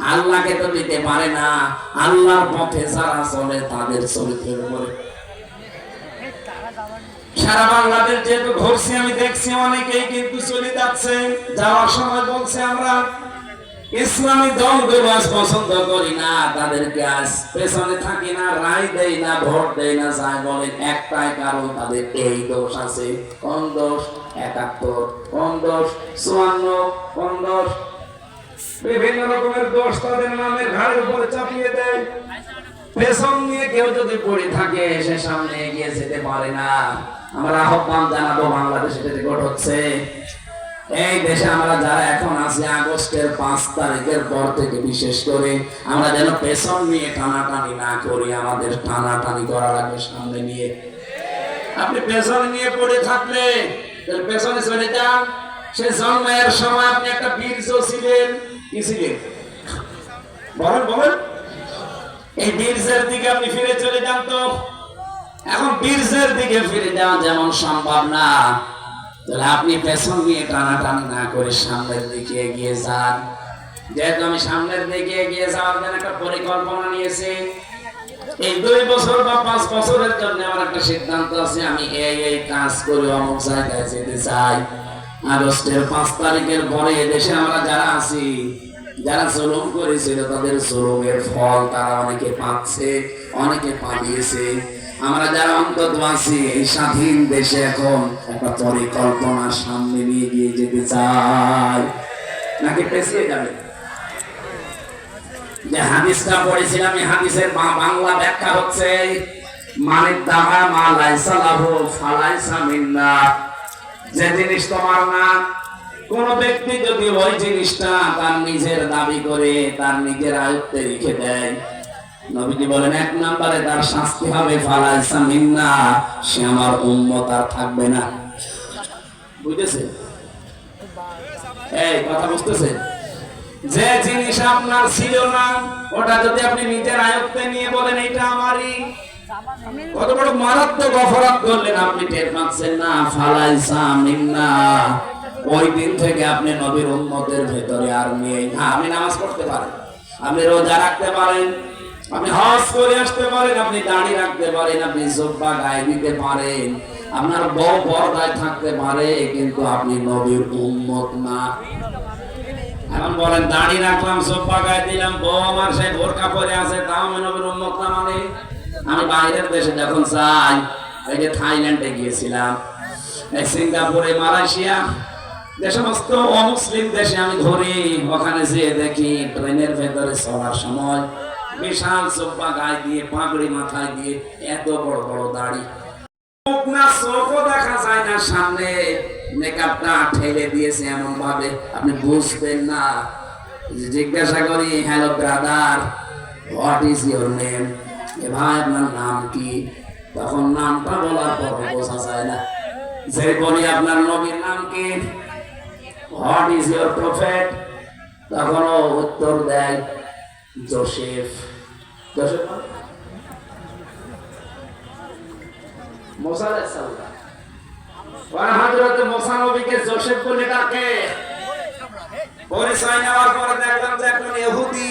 আল্লাহকে তো দিতে পারে না। আল্লাহর পথে যারা চলে, তাদের চরিত্রের উপরে। সারা বাংলাদেশ যেহেতু ঘুরছি, আমি দেখছি অনেকেই কিন্তু চলে যাচ্ছে। যাওয়ার সময় বলছে আমরা, ইসলামী দলগুলো আজ পছন্দ করি না। তাদেরকে আজ পেছনে থাকি না, রায় না, ভোট না একটাই কারণ, তাদের এই দোষ আছে। কোন দোষ? একাত্তর। কোন দোষ? চুয়ান্ন। কোন দোষ? বিভিন্ন রকমের দোষ তাদের নামের ঘাড়ের উপরে চাপিয়ে দেয়। পেছন নিয়ে কেউ যদি পড়ে থাকে, সে সামনে এগিয়ে যেতে পারে না। আমরা আহ্বান জানাব বাংলাদেশে যেতে হচ্ছে। এই দেশে আমরা যারা এখন আছি, আগস্টের পাঁচ তারিখের পর থেকে বিশেষ করে আমরা যেন পেছন নিয়ে টানাটানি না করি, আমাদের টানাটানি করা লাগবে সামনে নিয়ে। আপনি পেছনে নিয়ে পড়ে থাকলে পেছনে চলে যান। সে জন্মের সময় আপনি একটা বীর্য ছিলেন। ছিলেন বলেন বলেন। এই বীর্যের দিকে আপনি ফিরে চলে যান তো। এখন বীর্যের দিকে ফিরে যাওয়া যেমন সম্ভব না। তাহলে আপনি পেছন নিয়ে টানাটানি না করে সামনের দিকে এগিয়ে যান। যেহেতু আমি সামনের দিকে এগিয়ে যাওয়ার জন্য একটা পরিকল্পনা নিয়েছি, এই দুই বছর বা পাঁচ বছরের জন্য আমার একটা সিদ্ধান্ত আছে, আমি এই এই কাজ করে অমুক জায়গায় যেতে চাই। আগস্টের পাঁচ তারিখের পরে এদেশে আমরা যারা আছি, যারা জুলুম করেছিল তাদের জুলুমের ফল তারা অনেকে পাচ্ছে, অনেকে পালিয়েছে। আমরা যারা অন্তত আছি, এই স্বাধীন দেশে এখন একটা পরিকল্পনা সামনে নিয়ে গিয়ে যেতে চাই। নাকি পেছিয়ে যাবে? যে হাদিসটা পড়েছিলাম, এই হাদিসের বাংলা ব্যাখ্যা হচ্ছে মানে দাহা মা লাইসা লাহু ফালাইসা মিন্না। যে জিনিস তোমার না, কোন ব্যক্তি যদি ওই জিনিসটা তার নিজের দাবি করে, তার নিজের আয়ত্তে রেখে দেয়, নবীজি বলেন, এক তার শাস্তি হবে সে আমার আর থাকবে না। বুঝেছে? এই, কথা বুঝতেছে? যে জিনিস আপনার ছিল না, ওটা যদি আপনি নিজের আয়ত্তে নিয়ে বলেন, এটা আমারই। কত বড় মারাত্মক অপরাধ করলেন আপনি, টের পাচ্ছেন না? ফালাইসা মিন্না। ওই দিন থেকে আপনি নবীর উম্মতের ভেতরে আর নেই আপনি নামাজ পড়তে পারেন, আপনি রোজা রাখতে পারেন, আপনি হজ করে আসতে পারেন, আপনি দাড়ি রাখতে পারেন, আপনি জব্বা গায়ে দিতে পারেন। আপনার বউ পর্দায় থাকতে পারে, কিন্তু আপনি নবীর উম্মত না। এখন বলেন, দাড়ি রাখলাম সোফা গায়ে দিলাম, বউ আমার সেই বোরকা পরে আছে, তাও আমি নবীর উম্মত না মানে? আমি বাইরের দেশে যখন যাই, এই যে থাইল্যান্ডে গিয়েছিলাম সিঙ্গাপুরে মালয়েশিয়া, যে সমস্ত অমুসলিম দেশে আমি ধরি ওখানে যেয়ে দেখি ট্রেনের ভেতরে চলার সময় বিশাল সোফা গায়ে দিয়ে, পাগড়ি মাথায় দিয়ে এত বড় বড় দাড়ি। দেখা যায় না, সামনে মেকআপটা ঠেলে দিয়েছে এমন ভাবে আপনি বুঝবেন না। জিজ্ঞাসা করি, hello, brother, what is your name? এ ভাই আপনার নাম কি? তখন নামটা বলার পর বোঝা যায় না। যে বলি আপনার নবীর নাম কি? হোয়াট ইজ ইউর প্রফেট তখন ও উত্তর দেয় জোসেফ। জোসেফ? মোসা পরিচয় নেওয়ার পরে দেখলাম যে একজন ইহুদি।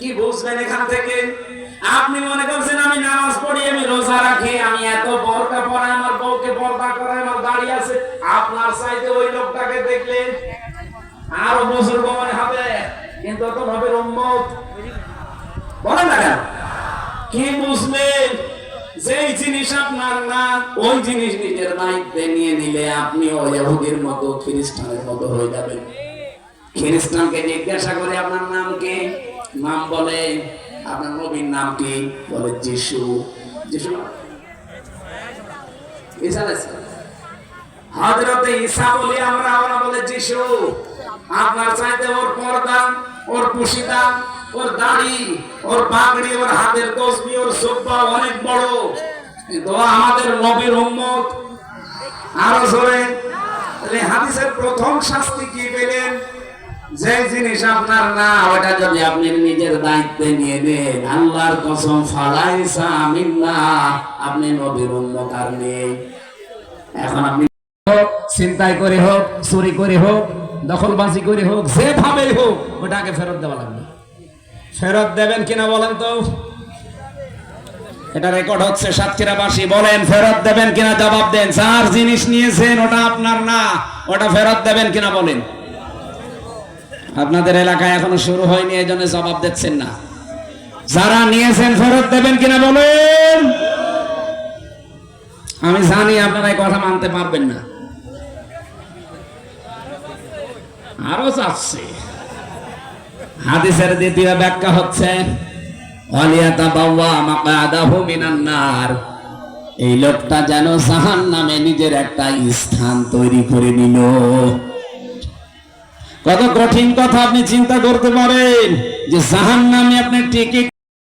কি বুঝবেন এখান থেকে? আপনি মনে করছেন আমি নামাজ পড়ি, আমি রোজা রাখি, আমি এত বরকা পরাই আমার বউকে পর্দা করে, আমার দাড়ি আছে। আপনার চাইতে ওই লোকটাকে দেখলেন আরও বুজুর্গ মনে হবে, কিন্তু তো নবীর উম্মত। বলেন না কেন? কি বুঝলেন? যেই জিনিস আপনার না, ওই জিনিস নিজের দায়িত্বে নিয়ে নিলে আপনি ওই ইহুদির মতো, খ্রিস্টানের মতো হয়ে যাবেন। খ্রিস্টানকে জিজ্ঞাসা করে আপনার নাম কি? নাম বলে, আপনার নবীর নাম কি? বলে যিশু। যিশু? ঈসা বলি আমরা, ওরা বলে যিশু। আপনার চাইতে ওর পর্দা, ওর ওর দাড়ি, ওর পাগড়ি, ওর হাতের তসবি ওর সুব্বা অনেক বড়। কিন্তু আমাদের নবীর উম্মত। আরও জোরে। হাদিসের প্রথম শাস্তি কি পেলেন? যে জিনিস আপনার না, ওটা যদি আপনি নিজের দায়িত্বে নিয়ে নেন, আল্লাহর কসম, ফালাইসা মিন্না আপনি নবীর উম্মত আর নেই। এখন আপনি হোক, চিন্তাই করে হোক, চুরি করে হোক, দখলবাজি করে হোক, যেভাবেই হোক, ওটাকে ফেরত দেওয়া লাগবে। ফেরত দেবেন কিনা বলেন তো? এটা রেকর্ড হচ্ছে সাতক্ষীরা সাতক্ষীরাবাসী বলেন, ফেরত দেবেন কিনা? জবাব দেন, যার জিনিস নিয়েছেন, ওটা আপনার না, ওটা ফেরত দেবেন কিনা বলেন? আপনাদের এলাকায় এখনও শুরু হয়নি এই জন্য জবাব দিচ্ছেন না। যারা নিয়েছেন ফেরত দেবেন কিনা বলেন। আমি জানি আপনারা কথা মানতে পারবেন না। আরও চাচ্ছে হাদিসের দ্বিতীয় ব্যাখ্যা হচ্ছে নার। এই লোকটা যেন জাহান নামে নিজের একটা স্থান তৈরি করে নিল। কত কঠিন কথা আপনি চিন্তা করতে পারেন যে জাহান নামে আপনি টিকিট